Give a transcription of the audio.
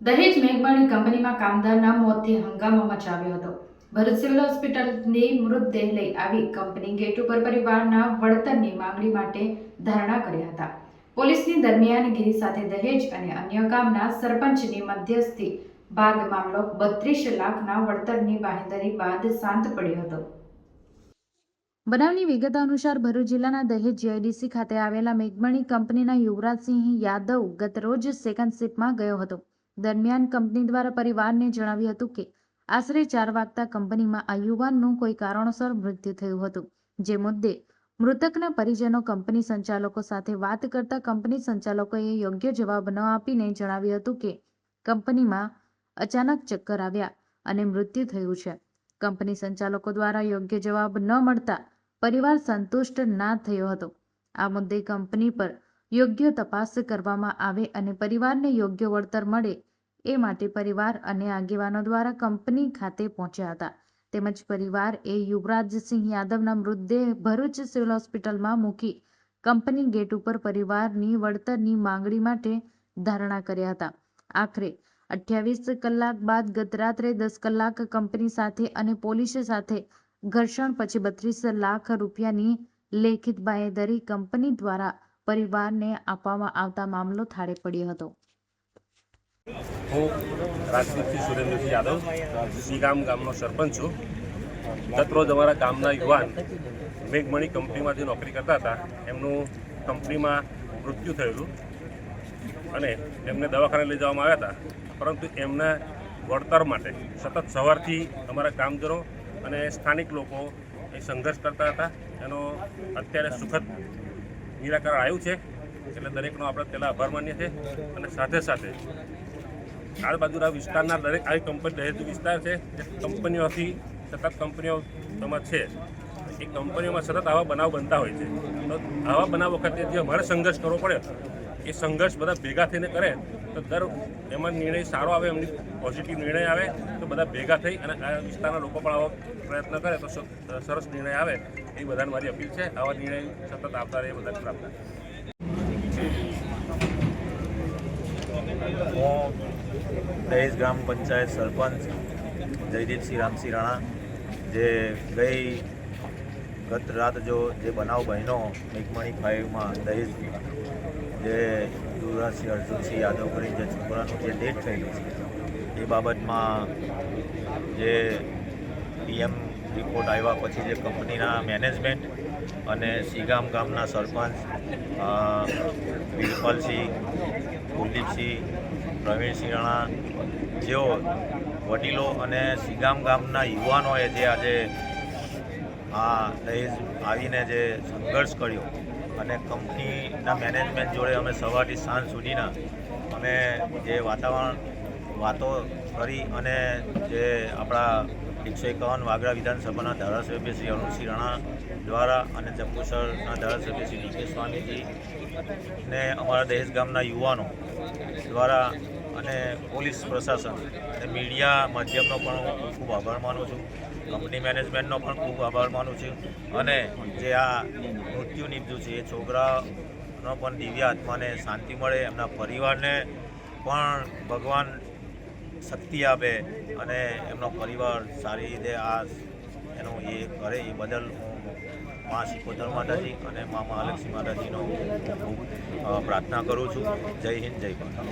દહેજ મેઘબાણી કંપનીમાં કામદારના મોતથી હંગામો મચાવ્યો હતો. ભરૂચ સિવિલ હોસ્પિટલની મૃતદેહ લઈ આવી કંપની ગેટ ઉપર પરિવારના વળતરની માંગણી માટે ધરણા કર્યા હતા. પોલીસની દરમિયાનગીરી સાથે દહેજ અને અન્ય ગામના સરપંચની મધ્યસ્થી બાદ મામલો બત્રીસ લાખના વળતરની બાંહેધરી બાદ શાંત પડ્યો હતો. બનાવની વિગત અનુસાર ભરૂચ જિલ્લાના દહેજ જીઆઈડીસી ખાતે આવેલા મેઘમણી કંપનીના યુવરાજસિંહ યાદવ ગતરોજ સેકન્ડ શિપમાં ગયો હતો. દરમિયાન કંપની દ્વારા પરિવારને જણાવ્યું હતું કે, આશરે ચાર વાગતા કંપનીમાં આ યુવાનનું કોઈ કારણોસર મૃત્યુ થયું હતું. જે મુદ્દે મૃતકના પરિજનો કંપની સંચાલકો સાથે વાત કરતા કંપની સંચાલકોએ યોગ્ય જવાબ ન આપીને જણાવ્યું હતું કે, કંપનીમાં અચાનક ચક્કર આવ્યા અને મૃત્યુ થયું છે. કંપની સંચાલકો દ્વારા યોગ્ય જવાબ ન મળતા પરિવાર સંતુષ્ટ ના થયો હતો. આ મુદ્દે કંપની પર યોગ્ય તપાસ કરવામાં આવે અને પરિવારને યોગ્ય વળતર મળે એ માટે પરિવાર અને આગેવાનો દ્વારા કંપની ખાતે પહોંચ્યા હતા. તેમજ પરિવાર એ યુવરાજસિંહ યાદવના મૃતદેહ ભરૂચ સિવિલ હોસ્પિટલમાં મૂકી કંપની ગેટ ઉપર પરિવારની વળતરની માંગણી માટે ધારણા કર્યા હતા. આખરે અઠ્યાવીસ કલાક બાદ ગત રાત્રે દસ કલાક કંપની સાથે અને પોલીસ સાથે ઘર્ષણ પછી બત્રીસ લાખ રૂપિયાની લેખિત બાંહેધરી કંપની દ્વારા પરિવારને આપવામાં આવતા મામલો થાળે પડ્યો હતો. હું રાજદીપસિંહ સુરેન્દ્રસિંહ યાદવ શ્રીગામ ગામનો સરપંચ છું. ગતરોજ અમારા ગામના યુવાન મેઘમણી જે નોકરી કરતા હતા, એમનું કંપનીમાં મૃત્યુ થયેલું અને એમને દવાખાને લઈ જવામાં આવ્યા હતા. પરંતુ એમના વળતર માટે સતત સવારથી અમારા કામદારો અને સ્થાનિક લોકો એ સંઘર્ષ કરતા હતા. એનો અત્યારે સુખદ નિરાકરણ આવ્યું છે. એટલે દરેકનો આપણે પહેલાં આભાર માનીએ છીએ અને સાથે સાથે આજુબાજુના વિસ્તારના દરેક આવી કંપની દહેજ વિસ્તાર છે, જે કંપનીઓથી સતત કંપનીઓ તેમાં છે એ કંપનીઓમાં સતત આવા બનાવ બનતા હોય છે. તો આવા બનાવ વખતે જે અમારે સંઘર્ષ કરવો પડે, એ સંઘર્ષ બધા ભેગા થઈને કરે, તો દર એમાં નિર્ણય સારો આવે, એમની પોઝિટિવ નિર્ણય આવે, તો બધા ભેગા થઈ અને આ વિસ્તારના લોકો પણ આવો પ્રયત્ન કરે, તો સરસ નિર્ણય આવે, એ બધાને મારી અપીલ છે. આવા નિર્ણય સતત આવતા રહે બધા પ્રાપ્ત હું દહેજ ગ્રામ પંચાયત સરપંચ જયદીપસિંહ રામસિંહ રાણા જે ગઈ ગત રાત જો જે બનાવ બન્યો મેઘમણી ફાઇવમાં દહેજ જે યુવરાજસિંહ અર્જુનસિંહ યાદવ કરી જે છોકરાનું જે ડેટ થયેલું છે, એ બાબતમાં જે પીએમ રિપોર્ટ આવ્યા પછી જે કંપનીના મેનેજમેન્ટ અને સીગામ ગામના સરપંચ વિરપાલસિંહ કુલદીપસિંહ, પ્રવીણસિંહ રાણા, જેઓ વડીલો અને સીગામ ગામના યુવાનોએ જે આજે આ દહેજ આવીને જે સંઘર્ષ કર્યો અને કંપનીના મેનેજમેન્ટ જોડે અમે સવારથી સાંજ સુધીના અમે જે વાતાવરણ વાતો કરી અને જે આપણા એકસો એકાવન વાગરા વિધાનસભાના ધારાસભ્ય શ્રી અરુણસિંહ રાણા દ્વારા અને જંબુસરના ધારાસભ્ય શ્રી ડીકે સ્વામીજી ને અમારા દહેજ ગામના યુવાનો દ્વારા અને પોલીસ પ્રશાસન અને મીડિયા માધ્યમનો પણ હું ખૂબ આભાર માનું છું. કંપની મેનેજમેન્ટનો પણ ખૂબ આભાર માનું છું. અને જે આ મૃત્યુ નીપજ્યું છે, એ છોકરાનો પણ દિવ્ય આત્માને શાંતિ મળે, એમના પરિવારને પણ ભગવાન શક્તિ આપે અને એમનો પરિવાર સારી રીતે આ એનું એ કરે એ બદલ હું મા શિકોતર માતાજી અને મા મહાલક્ષ્મી માતાજીનો અ, પ્રાર્થના કરું છું. જય હિન્દ જય ભારત.